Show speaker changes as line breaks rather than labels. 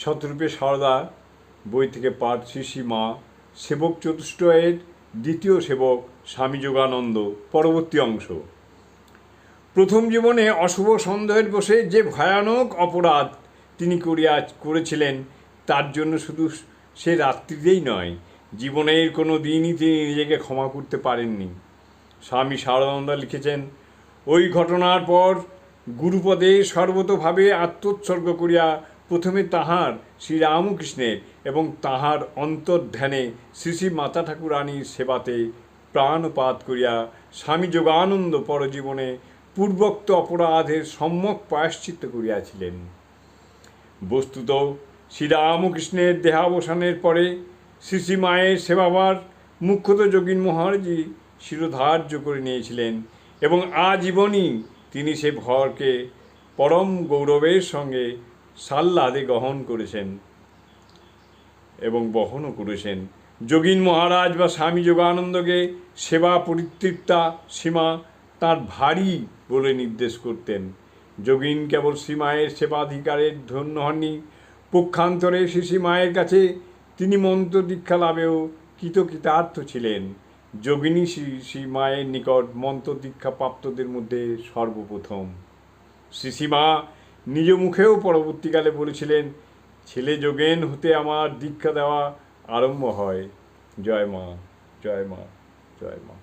শতরূপে সারদা, বই থেকে পাঠ শ্রী মা সেবক চতুষ্টয়ের দ্বিতীয় সেবক স্বামী যোগানন্দ, পরবর্তী অংশ। প্রথম জীবনে অশুভ সন্দেহের বসে যে ভয়ানক অপরাধ তিনি করিয়া করেছিলেন, তার জন্য শুধু সে রাত্রিতেই নয়, জীবনের কোনো দিনই তিনি নিজেকে ক্ষমা করতে পারেননি। স্বামী সারদানন্দা লিখেছেন, ওই ঘটনার পর গুরুপদে সর্বতভাবে আত্মোৎসর্গ করিয়া প্রথমে তাহার শ্রীরামকৃষ্ণের এবং তাহার অন্তর্ধ্যানে শ্রী শ্রী মাতা ঠাকুরানীর সেবাতে প্রাণপাত করিয়া স্বামী যোগানন্দ পরজীবনে পূর্বোক্ত অপরাধের সম্যক প্রায়শ্চিত্ত করিয়াছিলেন। বস্তুত শ্রীরামকৃষ্ণের দেহাবসানের পরে শ্রী শ্রী মায়ের সেবাবার মুখ্যত যোগীন মহারাজি শিরোধার্য করে নিয়েছিলেন এবং আজীবনই তিনি সে ভরকে পরম গৌরবের সঙ্গে সাল্লাদে গ্রহণ করেছেন এবং বহনও করেছেন। যোগীন মহারাজ বা স্বামী যোগানন্দকে সেবা পরিতৃপ্তা সীমা তার ভারী বলে নির্দেশ করতেন। যোগীন কেবল শ্রীমায়ের সেবাধিকারের ধন্য হননি, পক্ষান্তরে শ্রী মায়ের কাছে তিনি মন্ত্র দীক্ষা লাভেও কৃতকৃতার্থ ছিলেন। যোগিনী শ্রী মায়ের নিকট মন্ত্র দীক্ষা প্রাপ্তদের মধ্যে সর্বপ্রথম। শ্রীসীমা নিজ মুখেও পরবর্তীকালে বলেছিলেন, ছেলে যোগেন হতে আমার দীক্ষা দেওয়া আরম্ভ হয়। জয় মা জয় মা জয় মা।